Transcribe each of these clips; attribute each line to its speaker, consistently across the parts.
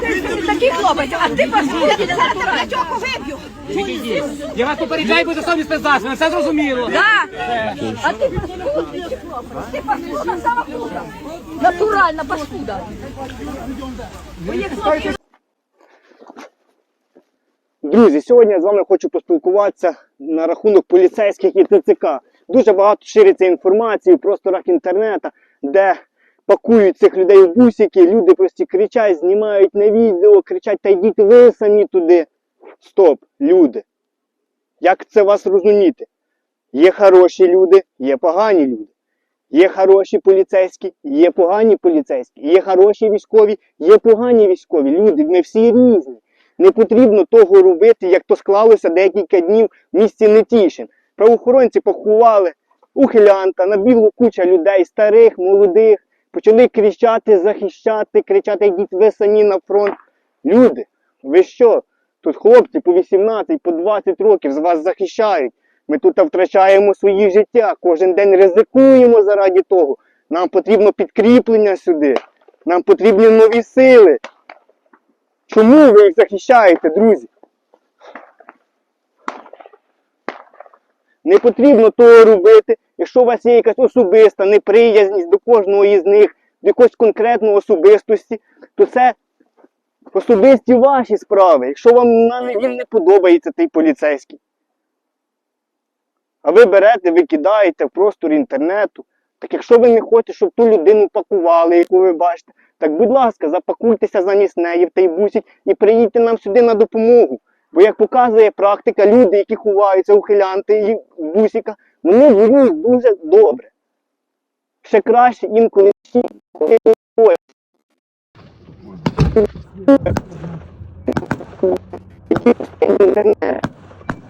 Speaker 1: Ти такий хлопець, а ти паскуда, ти зараз тебе на виб'ю.
Speaker 2: Я вас попереджаю, бо засобні спецзасоби, все зрозуміло.
Speaker 1: Да? А ти паскуда, чи хлопець? Ти паскуда, сама пуда. Натуральна паскуда.
Speaker 3: Друзі, сьогодні я з вами хочу поспілкуватися на рахунок поліцейських і ТЦК. Дуже багато шириться інформації в просторах інтернету, де пакують цих людей в бусики, люди просто кричать, знімають на відео, кричать, та йдіть ви самі туди. Стоп, люди. Як це вас розуміти? Є хороші люди, є погані люди. Є хороші поліцейські, є погані поліцейські, є хороші військові, є погані військові. Люди, ми всі різні. Не потрібно того робити, як то склалося декілька днів в місті Нетішин. Правоохоронці поховали ухилянта, набігло куча людей, старих, молодих, почали кричати, захищати, кричати, йдіть ви самі на фронт. Люди, ви що? Тут хлопці по 18, по 20 років з вас захищають. Ми тут втрачаємо свої життя, кожен день ризикуємо заради того. Нам потрібно підкріплення сюди, нам потрібні нові сили. Чому ви їх захищаєте, друзі? Не потрібно того робити. Якщо у вас є якась особиста неприязність до кожного із них, до якоїсь конкретної особистості, то це особисті ваші справи. Якщо вам він не подобається той поліцейський. А ви берете, викидаєте в простор інтернету. Так якщо ви не хочете, щоб ту людину пакували, яку ви бачите, так будь ласка, запакуйтеся замість неї в той бусик і приїдьте нам сюди на допомогу. Бо як показує практика, люди, які ховаються, ухилянти і в бусика, вони воюють дуже добре. Ще краще інколи.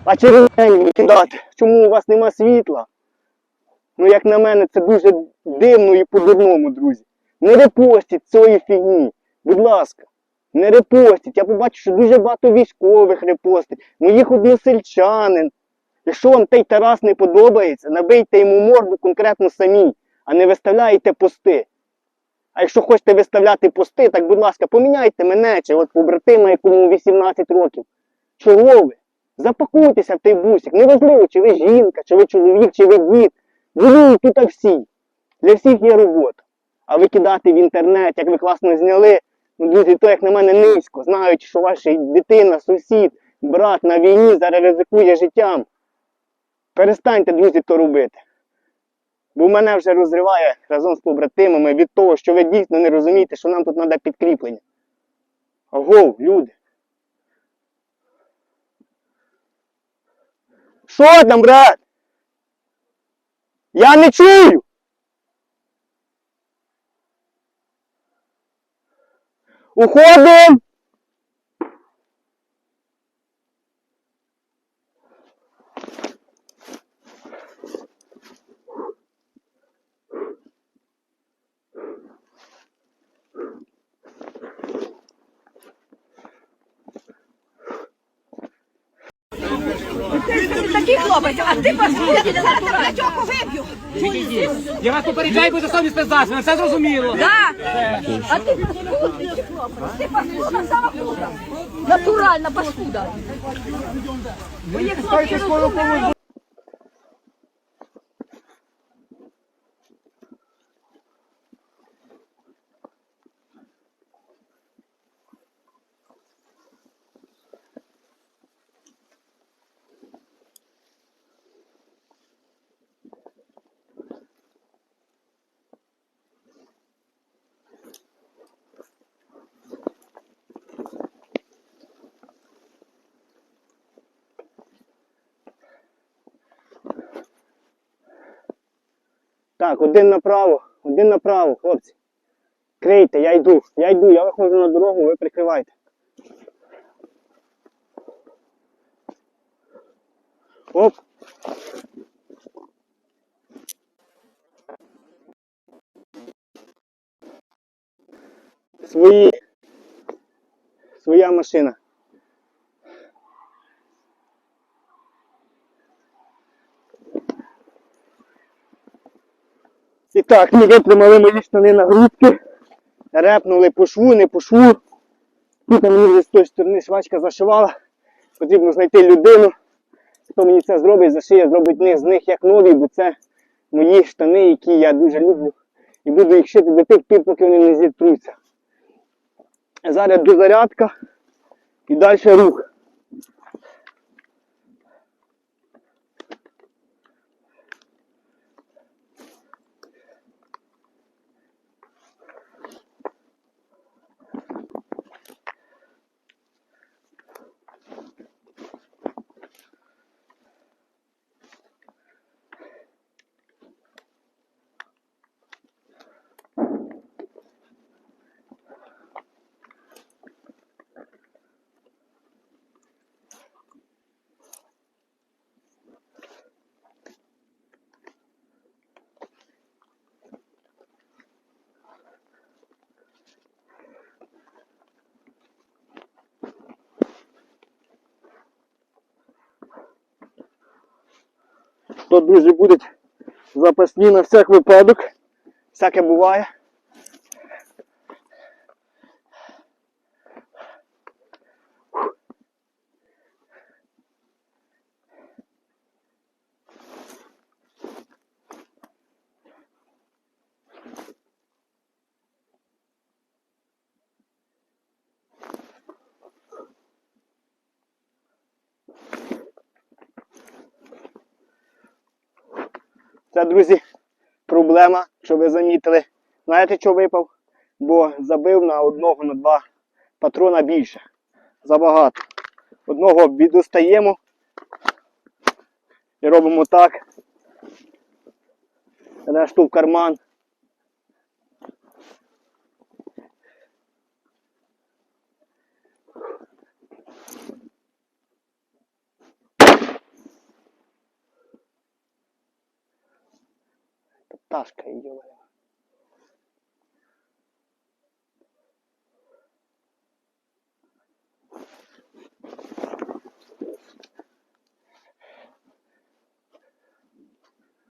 Speaker 3: А через день викидати. Чому у вас нема світла? Ну, як на мене, це дуже дивно і по-дурному, друзі. Не репостіть цієї фігні. Будь ласка, не репостіть. Я побачу, що дуже багато військових репостить, моїх односельчанин. Якщо вам той Тарас не подобається, набийте йому морду конкретно самі, а не виставляйте пости. А якщо хочете виставляти пости, так будь ласка, поміняйте мене чи от побратима, якому 18 років. Чого ви? Запакуйтеся в той бусик. Неважливо, чи ви жінка, чи ви чоловік, чи ви дід. Воюють тут всі. Для всіх є робота. А викидати в інтернет, як ви класно зняли, друзі, то як на мене низько, знаючи, що ваша дитина, сусід, брат на війні зараз ризикує життям. Перестаньте, друзі, то робити. Бо мене вже розриває разом з побратимами від того, що ви дійсно не розумієте, що нам тут треба підкріплення. Ого, люди. Що там, брат? Я не чую. Уходим.
Speaker 1: Ти такий хлопець, а ти паскуда, я зараз тебе на чоку виб'ю.
Speaker 2: Я вас попереджаю, бо засобні спецзасоби, все зрозуміло.
Speaker 1: Так. А ти паскудний хлопець? Ти паскуда, сама пуда. Натуральна паскуда. Мої хлопці розуміють.
Speaker 3: Так, один направо, один направо, хлопці. Крийте, я йду, я йду, я виходжу на дорогу, ви прикривайте. Оп. Свої. Своя машина. І так, ми витримали мої штани на грудки. репнули по шву, не по шву. Тут мені вже з тої сторони швачка зашивала. Потрібно знайти людину, хто мені це зробить, зашиє, зробить з них як нові, бо це мої штани, які я дуже люблю. І буду їх шити до тих пір, поки вони не зітруться. Зараз дозарядка і далі рух. То друзі будуть запасні на всяк випадок. Всяке буває. Це, друзі, проблема, що ви замітили. Знаєте, що випав? Бо забив на одного, на два патрона більше. Забагато. Одного достаємо і робимо так. Решту в карман. 那是肯定有的